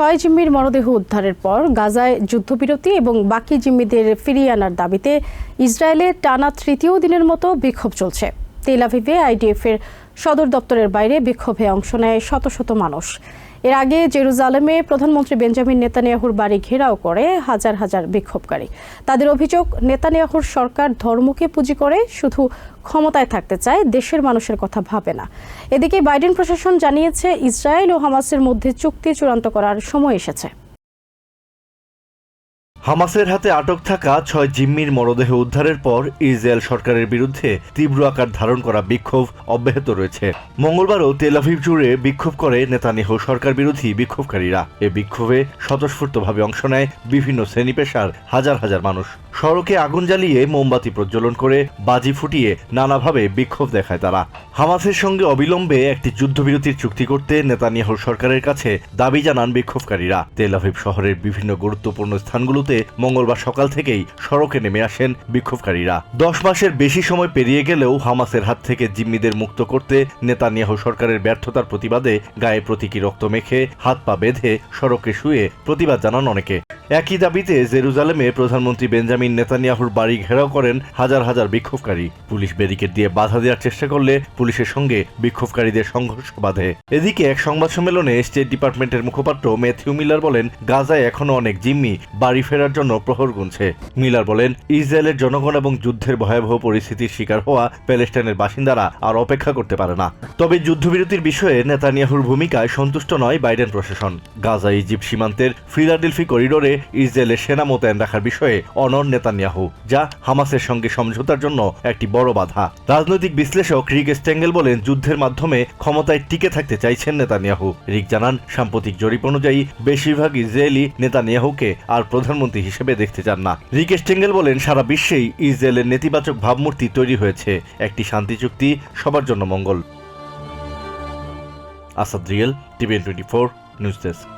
ছয় জিম্মির মরদেহ উদ্ধারের পর গাজায় যুদ্ধবিরতি এবং বাকি জিম্মিদের ফিরিয়ে আনার দাবিতে ইসরায়েলে টানা তৃতীয় দিনের মতো বিক্ষোভ চলছে। তেলাভিভে আইডিএফ এর সদর দপ্তরের বাইরে বিক্ষোভে অংশ নেয় শত শত মানুষ। এর আগে জেরুজালেমে প্রধানমন্ত্রী বেঞ্জামিন নেতানিয়াহুর বাড়ি ঘেরাও করে হাজার হাজার বিক্ষোভকারী। তাদের অভিযোগ, নেতানিয়াহুর সরকার ধর্মকে পুঁজি করে, শুধু ক্ষমতায় থাকতে চায়, দেশের মানুষের কথা ভাবে না। এদিকে বাইডেন প্রশাসন জানিয়েছে, ইসরায়েল ও হামাসের মধ্যে চুক্তি চূড়ান্ত করার সময় এসেছে। হামাসের হাতে আটক থাকা ছয় জিম্মির মরদেহ উদ্ধারের পর ইসরায়েল সরকারের বিরুদ্ধে তীব্র আকার ধারণ করা বিক্ষোভ অব্যাহত রয়েছে। মঙ্গলবারও তেল আভিভ জুড়ে বিক্ষোভ করে নেতানিয়াহু সরকার বিরোধী বিক্ষোভকারীরা। এ বিক্ষোভে স্বতঃস্ফূর্তভাবে অংশ নেয় বিভিন্ন শ্রেণি পেশার হাজার হাজার মানুষ। সড়কে আগুন জ্বালিয়ে মোমবাতি প্রজ্বলন করে বাজি ফুটিয়ে নানাভাবে বিক্ষোভ দেখায় তারা। হামাসের সঙ্গে অবিলম্বে একটি যুদ্ধবিরতির চুক্তি করতে নেতানিয়াহু সরকারের কাছে দাবি জানান বিক্ষোভকারীরা। তেল আভিভ শহরের বিভিন্ন গুরুত্বপূর্ণ স্থানগুলোতে মঙ্গলবার সকাল থেকেই সড়কে নেমে আসেন বিক্ষোভকারীরা। দশ মাসের বেশি সময় পেরিয়ে গেলেও হামাসের হাত থেকে জিম্মিদের মুক্ত করতে নেতানিয়াহু সরকারের ব্যর্থতার প্রতিবাদে গায়ে প্রতীকী রক্ত মেখে হাত পা বেঁধে সড়কে শুয়ে প্রতিবাদ জানান অনেকে। একই দাবিতে জেরুজালেমে প্রধানমন্ত্রী বেঞ্জামিন নেতানিয়াহুর বাড়ি ঘেরাও করেন হাজার হাজার বিক্ষোভকারী। পুলিশ ব্যারিকেড দিয়ে বাধা দেওয়ার চেষ্টা করলে পুলিশের সঙ্গে বিক্ষোভকারীদের সংঘর্ষ বাধে। এদিকে এক সংবাদ সম্মেলনে স্টেট ডিপার্টমেন্টের মুখপাত্র ম্যাথিউ মিলার বলেন, গাজায় এখনও অনেক জিম্মি, বাড়ি ফেরার জন্য প্রহর গুনছে। মিলার বলেন, ইসরায়েলের জনগণ এবং যুদ্ধের ভয়াবহ পরিস্থিতির শিকার হওয়া প্যালেস্টাইনের বাসিন্দারা আর অপেক্ষা করতে পারে না। তবে যুদ্ধবিরতির বিষয়ে নেতানিয়াহুর ভূমিকায় সন্তুষ্ট নয় বাইডেন প্রশাসন। গাজা ইজিপ্ট সীমান্তের ফিলাডেলফি করিডোরে ইসরায়েলের সেনা মোতায়েন রাখার বিষয়ে অনর নেতানিয়াহু, যা হামাসের সঙ্গে সমঝোতার জন্য একটি বড় বাধা। রাজনৈতিক বিশ্লেষক রিক স্ট্যাঙ্গেল বলেন, যুদ্ধের মাধ্যমে ক্ষমতায় টিকে থাকতে চাইছেন নেতানিয়াহু। রিক জানান, সাম্প্রতিক জরিপ অনুযায়ী, বেশিরভাগ ইসরায়েলি নেতানিয়াহুকে আর প্রধানমন্ত্রী হিসেবে দেখতে চান না। রিক স্ট্যাঙ্গেল বলেন, সারা বিশ্বেই ইসরায়েলের নেতিবাচক ভাবমূর্তি তৈরি হয়েছে। একটি শান্তি চুক্তি সবার জন্য মঙ্গল। Asad real TVN twenty four, news desk.